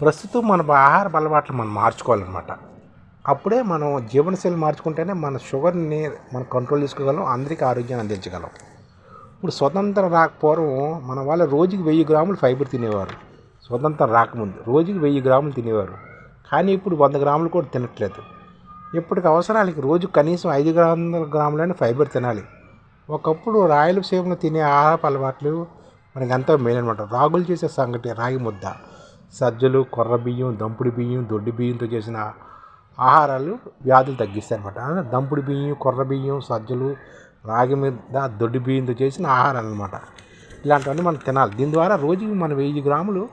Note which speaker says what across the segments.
Speaker 1: ప్రస్తుతం మన ఆహార అలవాట్లు మనం మార్చుకోవాలన్నమాట. అప్పుడే మనం జీవనశైలి మార్చుకుంటేనే మన షుగర్ని మనం కంట్రోల్ చేసుకోగలం అందరికీ ఆరోగ్యాన్ని అందించగలం. ఇప్పుడు స్వతంత్రం రాకపోవడం మన వాళ్ళ రోజుకి వెయ్యి గ్రాములు ఫైబర్ తినేవారు. స్వతంత్రం రాకముందు రోజుకి వెయ్యి గ్రాములు తినేవారు. కానీ ఇప్పుడు వంద గ్రాములు కూడా తినట్లేదు. ఇప్పటికి అవసరాలకి రోజు కనీసం ఐదు గ్రాముల గ్రాములైన ఫైబర్ తినాలి. ఒకప్పుడు రాయలసీమలో తినే ఆహారపు అలవాట్లు మనకి ఎంతో మేలనమాట రాగులు చేసే సంగటి రాగి ముద్ద సజ్జలు కొర్ర బియ్యం దంపుడు బియ్యం దొడ్డి బియ్యంతో చేసిన ఆహారాలు వ్యాధులు తగ్గిస్తాయి అనమాట దంపుడు బియ్యం కొర్ర బియ్యం సజ్జలు రాగి మీద దొడ్డి బియ్యంతో చేసిన ఆహారాలు అనమాట ఇలాంటివన్నీ మనం తినాలి. దీని ద్వారా రోజుకి మనం వెయ్యి గ్రాములు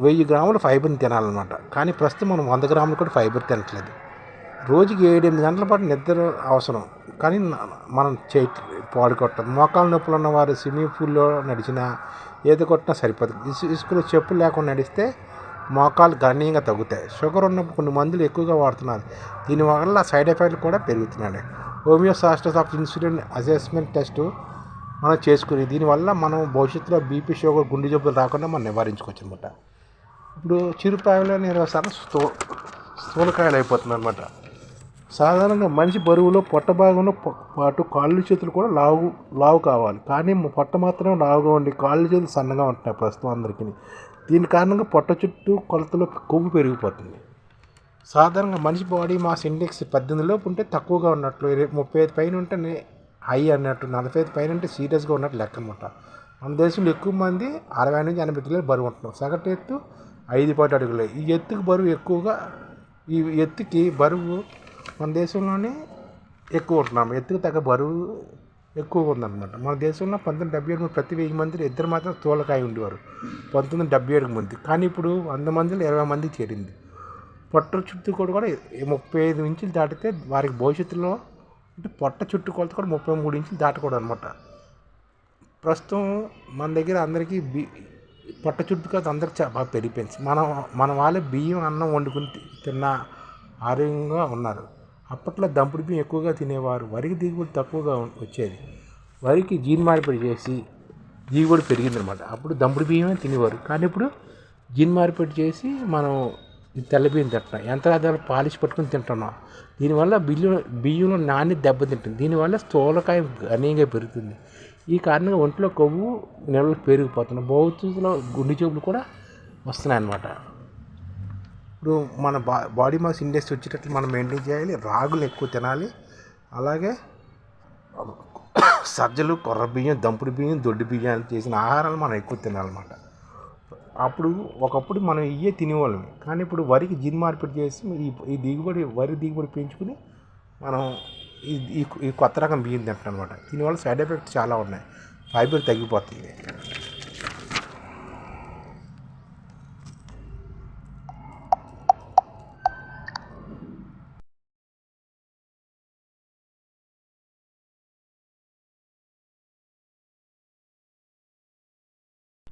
Speaker 1: వెయ్యి గ్రాములు ఫైబర్ని తినాలన్నమాట. కానీ ప్రస్తుతం మనం వంద గ్రాములు కూడా ఫైబర్ తినట్లేదు. రోజుకి ఏడెనిమిది గంటల పాటు నిద్ర అవసరం. కానీ మనం చే పాడు మోకాలు నొప్పులు ఉన్నవారు స్విమ్మింగ్ పూల్లో నడిచినా ఏది కొట్టినా సరిపోదు. ఇసు ఇసుకలో చెప్పులు లేకుండా నడిస్తే మోకాలు గణనీయంగా తగ్గుతాయి. షుగర్ ఉన్నప్పుడు కొన్ని మందులు ఎక్కువగా వాడుతున్నారు. దీనివల్ల సైడ్ ఎఫెక్ట్లు కూడా పెరుగుతున్నాయి. Homeostasis of insulin assessment test మనం చేసుకుని దీనివల్ల మనం భవిష్యత్తులో బీపీ షుగర్ గుండె జబ్బులు రాకుండా మనం నివారించుకోవచ్చు అనమాట ఇప్పుడు చిరుప్రాయంలో నేను సార్ స్థూ స్థూలకాయలు అయిపోతుంది అనమాట సాధారణంగా మనిషి బరువులో పొట్ట భాగంలో పాటు కాళ్ళు చేతులు కూడా లావు లావు కావాలి. కానీ పొట్ట మాత్రమే లావుగా ఉండి కాళ్ళు చేతులు సన్నగా ఉంటున్నాయి ప్రస్తుతం అందరికీ. దీని కారణంగా పొట్ట చుట్టూ కొలతలో కొవ్వు పెరిగిపోతుంది. సాధారణంగా మనిషి బాడీ మాస్ ఇండెక్స్ పద్దెనిమిదిలోపు ఉంటే తక్కువగా ఉన్నట్లు ముప్పై ఐదు పైన ఉంటే హై అన్నట్టు నలభై ఐదు పైన ఉంటే సీరియస్గా ఉన్నట్టు లెక్క అనమాట మన దేశంలో ఎక్కువ మంది అరవై నుంచి ఎనభై కిలోలు బరువు ఉంటున్నాం సగటు ఎత్తు ఐదు పాటు అడుగులు. ఈ ఎత్తుకు బరువు ఎక్కువగా ఈ ఎత్తుకి బరువు మన దేశంలోనే ఎక్కువ ఉంటున్నాం. ఎత్తుకు తగ్గ బరువు ఎక్కువగా ఉందన్నమాట. మన దేశంలో పంతొమ్మిది డెబ్బై ఏడు ప్రతి వెయ్యి మంది ఇద్దరు మాత్రం స్థూలకాయ ఉండేవారు. పంతొమ్మిది డెబ్బై ఏడుకు మంది. కానీ ఇప్పుడు వంద మందిలో ఇరవై మంది చేరింది. పొట్ట చుట్టుకోడు కూడా ముప్పై ఐదు ఇంచులు దాటితే వారికి భవిష్యత్తులో అంటే పొట్ట చుట్టుకోలత కూడా ముప్పై మూడు ఇంచులు దాటకూడదు అనమాట ప్రస్తుతం మన దగ్గర అందరికీ బి పొట్ట చుట్టూ అందరికి బాగా పెరిగిపోయింది. మనం మన వాళ్ళే బియ్యం అన్నం వండుకుని తిన్నా తిన్న ఆరోగ్యంగా ఉన్నారు. అప్పట్లో దంపుడు బియ్యం ఎక్కువగా తినేవారు. వరికి దిగుబడి తక్కువగా వచ్చేది. వరికి జీన్ మార్పిడి చేసి దిగుబడి పెరిగిందనమాట. అప్పుడు దంపుడు బియ్యమే తినేవారు. కానీ ఇప్పుడు జీన్ మార్పిడి చేసి మనం తెల్ల బియ్యం తింటున్నాం. యంత్రాధారాలు పాలిష్ పట్టుకుని తింటున్నాం. దీనివల్ల బియ్యం బియ్యంలో నాణ్యత దెబ్బతింటుంది. దీనివల్ల స్థూలకాయ గణనీయంగా పెరుగుతుంది. ఈ కారణంగా ఒంట్లో కొవ్వు నెలలు పెరిగిపోతున్నాయి. భవిష్యత్తులో గుండె జబ్బులు కూడా వస్తున్నాయి అన్నమాట ఇప్పుడు మన బా బాడీ మాస్ ఇండెక్స్ వచ్చేటట్లు మనం మెయింటైన్ చేయాలి రాగులు ఎక్కువ తినాలి. అలాగే సజ్జలు కొర్ర బియ్యం దంపుడు బియ్యం దొడ్డు బియ్యాలు చేసిన ఆహారాలు మనం ఎక్కువ తినాలన్నమాట. అప్పుడు ఒకప్పుడు మనం ఇవే తినేవాళ్ళం. కానీ ఇప్పుడు వరికి జిన్ మార్పిడి చేసి ఈ ఈ దిగుబడి వరి దిగుబడి పెంచుకుని మనం ఈ ఈ ఈ కొత్త రకం బియ్యం తింటాం అనమాట దీనివల్ల సైడ్ ఎఫెక్ట్స్ చాలా ఉన్నాయి. ఫైబర్ తగ్గిపోతుంది.